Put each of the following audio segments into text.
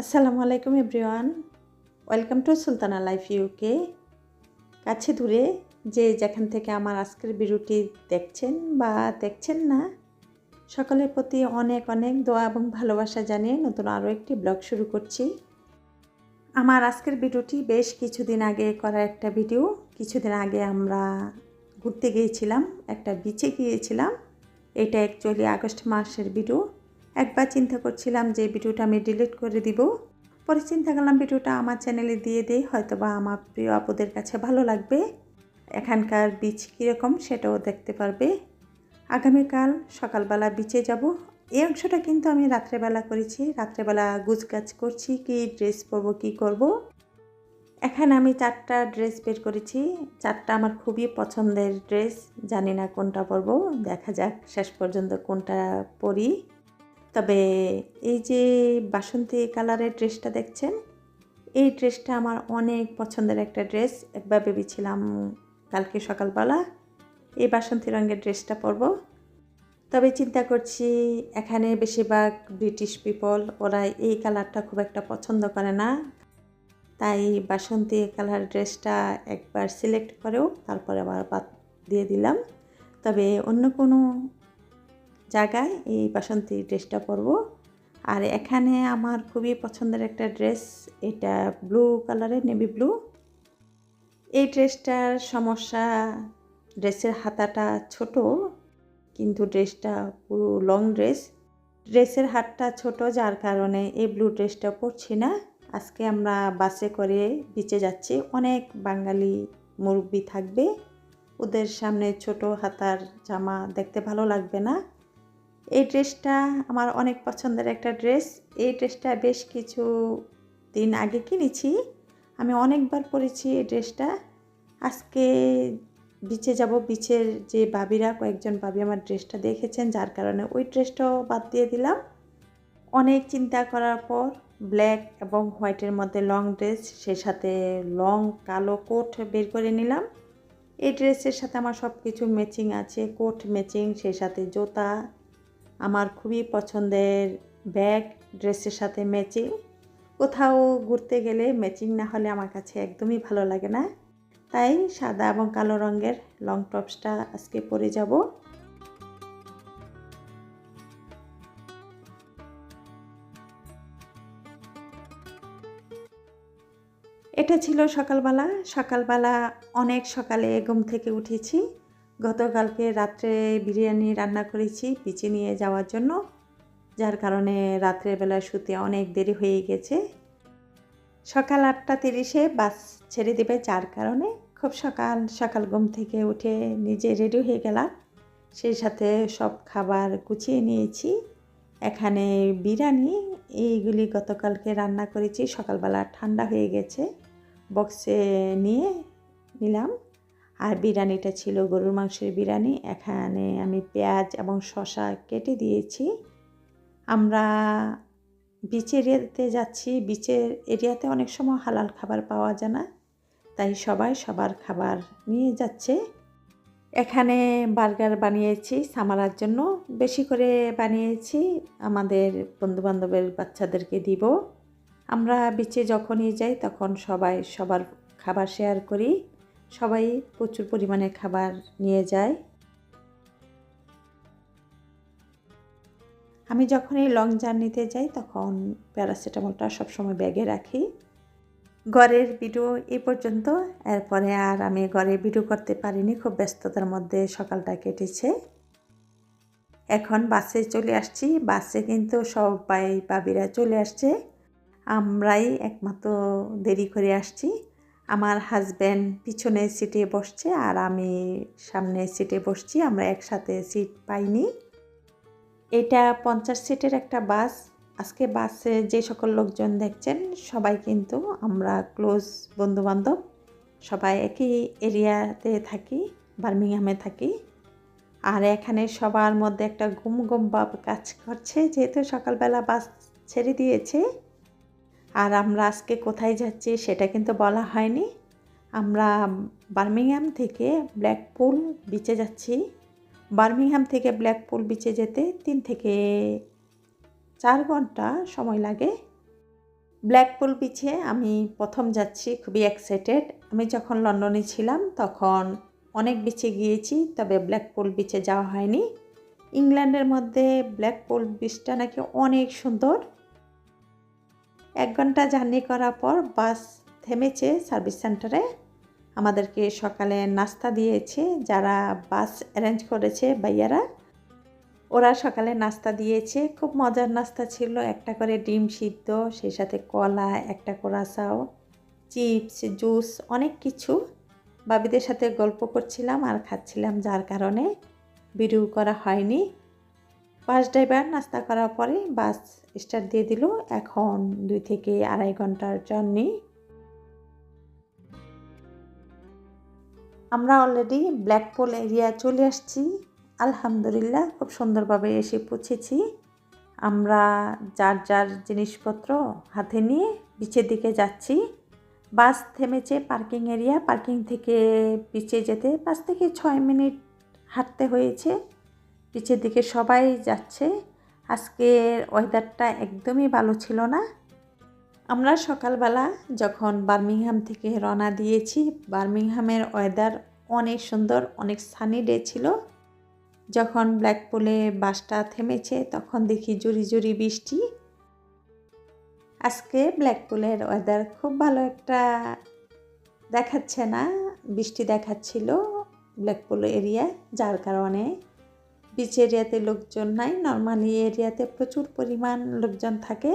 আসসালামু আলাইকুম everyone. Welcome to Sultana life UK কাছে দূরে যে যেখান থেকে আমার আজকের ভিডিওটি দেখছেন বা দেখছেন না, সকলের প্রতি অনেক অনেক দোয়া এবং ভালোবাসা জানিয়ে নতুন আরও একটি ব্লগ শুরু করছি। আমার আজকের ভিডিওটি বেশ কিছুদিন আগে করা একটা ভিডিও। কিছুদিন আগে আমরা ঘুরতে গিয়েছিলাম, একটা বিচে গিয়েছিলাম। এটা অ্যাকচুয়ালি আগস্ট মাসের ভিডিও। একবার চিন্তা করছিলাম যে ভিডিওটা আমি ডিলিট করে দিব। পরে চিন্তা করলাম ভিডিওটা আমার চ্যানেলে দিয়ে দিই হয়তো বা আমার প্রিয় আপুদের কাছে ভালো লাগবে। এখানকার বীজ কীরকম সেটাও দেখতে পারবে। আগামীকাল সকালবেলা বিচে যাব। এই অংশটা কিন্তু আমি রাত্রেবেলা করেছি। রাত্রেবেলা গুজগাছ করছি, কি ড্রেস পরবো, কি করব। এখানে আমি চারটা ড্রেস বের করেছি। চারটা আমার খুবই পছন্দের ড্রেস। জানি না কোনটা পরবো, দেখা যাক শেষ পর্যন্ত কোনটা পরি। তবে এই যে বাসন্তী কালারের ড্রেসটা দেখছেন, এই ড্রেসটা আমার অনেক পছন্দের একটা ড্রেস। একবার ভেবেছিলাম কালকে সকালবেলা এই বাসন্তী রঙের ড্রেসটা পরবো। তবে চিন্তা করছি, এখানে বেশিরভাগ ব্রিটিশ পিপল ওরা এই কালারটা খুব একটা পছন্দ করে না। তাই বাসন্তী কালার ড্রেসটা একবার সিলেক্ট করেও তারপরে আবার বাদ দিয়ে দিলাম। তবে অন্য কোনো জায়গায় এই বাসন্তী ড্রেসটা পরব। আর এখানে আমার খুবই পছন্দের একটা ড্রেস, এটা ব্লু কালারের, নেভি ব্লু। এই ড্রেসটার সমস্যা, ড্রেসের হাতাটা ছোট, কিন্তু ড্রেসটা পুরো লং ড্রেস। ড্রেসের হাতটা ছোট, যার কারণে এই ব্লু ড্রেসটা পরছি না। আজকে আমরা বাসে করে বিচে যাচ্ছি। অনেক বাঙালি মুরব্বি থাকবে। ওদের সামনে ছোট হাতার জামা দেখতে ভালো লাগবে না। এই ড্রেসটা আমার অনেক পছন্দের একটা ড্রেস। এই ড্রেসটা বেশ কিছু দিন আগে কিনেছি। আমি অনেকবার পরেছি এই ড্রেসটা। আজকে বিচে যাব, বিচের যে বাবিরা কয়েকজন বাবি আমার ড্রেসটা দেখেছেন, যার কারণে ওই ড্রেসটাও বাদ দিয়ে দিলাম। অনেক চিন্তা করার পর ব্ল্যাক এবং হোয়াইটের মধ্যে লং ড্রেস সে সাথে লং কালো কোট বের করে নিলাম। এই ড্রেসের সাথে আমার সব কিছু ম্যাচিং আছে, কোট ম্যাচিং, সেই সাথে জুতা আমার খুবই পছন্দের ব্যাগ, ড্রেসের সাথে ম্যাচিং। কোথাও ঘুরতে গেলে ম্যাচিং না হলে আমার কাছে একদমই ভালো লাগে না। তাই সাদা এবং কালো রঙের লং টপসটা আজকে পরে যাব। এটা ছিল সকালবেলা। সকালবেলা অনেক সকালে ঘুম থেকে উঠেছি। গতকালকে রাত্রে বিরিয়ানি রান্না করেছি পিচে নিয়ে যাওয়ার জন্য, যার কারণে রাত্রেবেলা শুতে অনেক দেরি হয়ে গেছে। সকাল আটটা তিরিশে বাস ছেড়ে দেবে, যার কারণে খুব সকাল সকাল ঘুম থেকে উঠে নিজে রেডি হয়ে গেলাম। সেই সাথে সব খাবার গুছিয়ে নিয়েছি। এখানে বিরিয়ানি, এইগুলি গতকালকে রান্না করেছি, সকালবেলা ঠান্ডা হয়ে গেছে। বক্সে নিয়ে নিলাম। আর বিরিয়ানিটা ছিল গরুর মাংসের বিরিয়ানি। এখানে আমি পেঁয়াজ এবং শশা কেটে দিয়েছি। আমরা বিচের এরিয়াতে যাচ্ছি। বিচের এরিয়াতে অনেক সময় হালাল খাবার পাওয়া যায় না, তাই সবাই সবার খাবার নিয়ে যাচ্ছে। এখানে বার্গার বানিয়েছি সামারার জন্য। বেশি করে বানিয়েছি, আমাদের বন্ধুবান্ধবের বাচ্চাদেরকে দিব। আমরা বিচে যখনই যাই তখন সবাই সবার খাবার শেয়ার করি। সবাই প্রচুর পরিমাণে খাবার নিয়ে যায়। আমি যখন এই লং জার্নিতে যাই, তখন প্যারাসিটামলটা সবসময় ব্যাগে রাখি। ঘরের ভিডিও এই পর্যন্ত। এরপরে আর আমি ঘরে ভিডিও করতে পারিনি, খুব ব্যস্ততার মধ্যে সকালটা কেটেছে। এখন বাসে চলে আসছি। বাসে কিন্তু সবাই বাবিরা চলে আসছে। আমরাই একমাত্র দেরি করে আসছি। আমার হাজব্যান্ড পিছনে সিটে বসছে আর আমি সামনে সিটে বসছি, আমরা একসাথে সিট পাইনি। এটা পঞ্চাশ সিটের একটা বাস আজকে বাসে যে সকল লোকজন দেখছেন, সবাই কিন্তু আমরা ক্লোজ বন্ধুবান্ধব। সবাই একই এরিয়াতে থাকি, বার্মিংহামে থাকি। আর এখানে সবার মধ্যে একটা গুম গুম ভাব কাজ করছে, যেহেতু সকালবেলা বাস ছেড়ে দিয়েছে আর আমরা আজকে কোথায় যাচ্ছি সেটা কিন্তু বলা হয়নি। আমরা বার্মিংহাম থেকে ব্ল্যাকপুল বিচে যাচ্ছি। বার্মিংহাম থেকে ব্ল্যাকপুল বিচে যেতে তিন থেকে চার ঘণ্টা সময় লাগে। ব্ল্যাকপুল বিচে আমি প্রথম যাচ্ছি খুবই এক্সাইটেড আমি যখন লন্ডনে ছিলাম তখন অনেক বিচে গিয়েছি, তবে ব্ল্যাকপুল বিচে যাওয়া হয়নি। ইংল্যান্ডের মধ্যে ব্ল্যাকপুল বিচটা নাকি অনেক সুন্দর। এক ঘণ্টা জার্নি করার পর বাস থেমেছে সার্ভিস সেন্টারে। আমাদেরকে সকালে নাস্তা দিয়েছে যারা বাস অ্যারেঞ্জ করেছে ভাইয়ারা। ওরা সকালে নাস্তা দিয়েছে। খুব মজার নাস্তা ছিল। একটা করে ডিম সিদ্ধ, সেই সাথে কলা, একটা কোরাসাও, চিপস, জুস, অনেক কিছু। বাবিদের সাথে গল্প করছিলাম আর খাচ্ছিলাম যার কারণে। ভিডিও করা হয়নি। বাস ড্রাইভার নাস্তা করার পরে বাস স্টার্ট দিয়ে দিল। এখন দুই থেকে আড়াই ঘণ্টার জার্নি আমরা অলরেডি ব্ল্যাকপোল এরিয়া চলে আসছি। আলহামদুলিল্লাহ, খুব সুন্দরভাবে এসে পৌঁছেছি। আমরা যার যার জিনিসপত্র হাতে নিয়ে বিচের দিকে যাচ্ছি। বাস থেমেছে পার্কিং এরিয়া পার্কিং থেকে বিচে যেতে পাঁচ থেকে ছয় মিনিট হাঁটতে হয়েছে। বিচের দিকে সবাই যাচ্ছে। আজকের ওয়েদারটা একদমই ভালো ছিল না। আমরা সকালবেলা যখন বার্মিংহাম থেকে রওনা দিয়েছি, বার্মিংহামের ওয়েদার অনেক সুন্দর, অনেক সানি ডে ছিল। যখন ব্ল্যাকপুলে বাসটা থেমেছে, তখন দেখি জুরি জুরি বৃষ্টি। আজকে ব্ল্যাকপুলের ওয়েদার খুব ভালো একটা দেখাচ্ছে না, বৃষ্টি দেখাচ্ছিল ব্ল্যাকপুল এরিয়া যার কারণে বিচ এরিয়াতে লোকজন নাই। নর্মালি এরিয়াতে প্রচুর পরিমাণ লোকজন থাকে।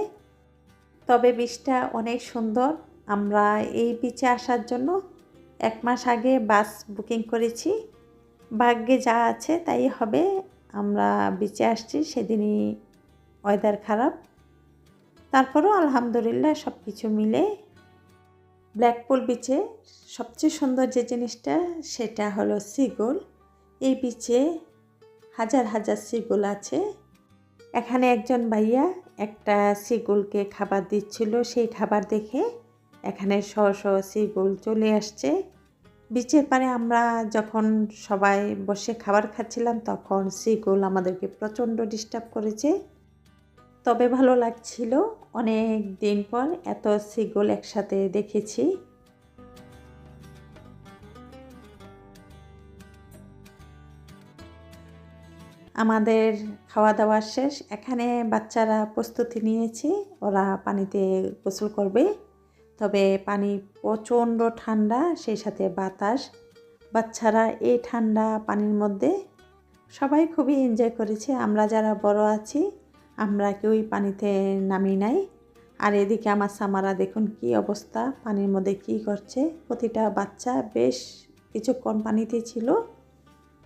তবে বিচটা অনেক সুন্দর। আমরা এই বিচে আসার জন্য এক মাস আগে বাস বুকিং করেছি। ভাগ্যে যা আছে তাই হবে। আমরা বিচে আসছি, সেদিনই ওয়েদার খারাপ। তারপরও আলহামদুলিল্লাহ সব কিছু মিলে ব্ল্যাকপুল বিচে সবচেয়ে সুন্দর যে জিনিসটা, সেটা হলো সিগুল এই বিচে হাজার হাজার সিগুল আছে। এখানে একজন ভাইয়া একটা সিগুলকে খাবার দিচ্ছিল, সেই খাবার দেখে এখানে শ শ সিগুল চলে আসছে। বিচের পারে আমরা যখন সবাই বসে খাবার খাচ্ছিলাম, তখন সিগুল আমাদেরকে প্রচণ্ড ডিস্টার্ব করেছে। তবে ভালো লাগছিল, অনেক দিন পর এত সিগুল একসাথে দেখেছি। আমাদের খাওয়া দাওয়া শেষ। এখানে বাচ্চারা প্রস্তুতি নিয়েছে। ওরা পানিতে গোসল করবে। তবে পানি প্রচণ্ড ঠান্ডা, সেই সাথে বাতাস। বাচ্চারা এই ঠান্ডা পানির মধ্যে সবাই খুবই এনজয় করেছে। আমরা যারা বড় আছি, আমরা কেউই পানিতে নামি নাই। আর এদিকে আমার সামারা, দেখুন কি অবস্থা। পানির মধ্যে কি করছে? প্রতিটা বাচ্চা বেশ কিছুক্ষণ পানিতে ছিল।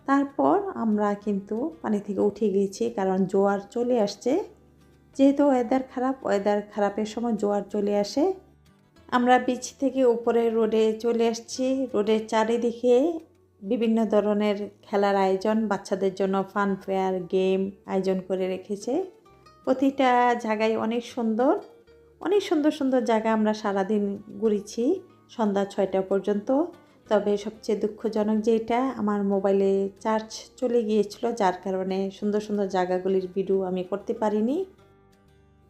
তারপর আমরা কিন্তু পানি থেকে উঠে গিয়েছি, কারণ জোয়ার চলে আসছে। যেহেতু ওয়েদার খারাপ ওয়েদার খারাপের সময় জোয়ার চলে আসে। আমরা বিচ থেকে উপরে রোডে চলে আসছি। রোডের চারিদিকে বিভিন্ন ধরনের খেলার আয়োজন, বাচ্চাদের জন্য ফান ফেয়ার গেম আয়োজন করে রেখেছে। প্রতিটা জায়গায় অনেক সুন্দর অনেক সুন্দর সুন্দর জায়গা আমরা সারাদিন ঘুরেছি। সন্ধ্যা ছয়টা পর্যন্ত। তবে সবচেয়ে দুঃখজনক যেটা আমার মোবাইলে চার্জ চলে গিয়েছিল, যার কারণে সুন্দর সুন্দর জায়গাগুলির ভিডিও আমি করতে পারিনি।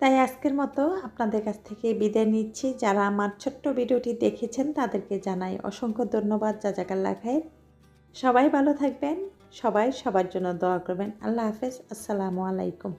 তাই আজকের মতো আপনাদের কাছ থেকে বিদায় নিচ্ছি। যারা আমার ছোট্ট ভিডিওটি দেখেছেন, তাদেরকে জানাই অসংখ্য ধন্যবাদ যা জায়গার লাখায় সবাই ভালো থাকবেন, সবাই সবার জন্য দোয়া করবেন। আল্লাহ হাফেজ, আসসালামু আলাইকুম।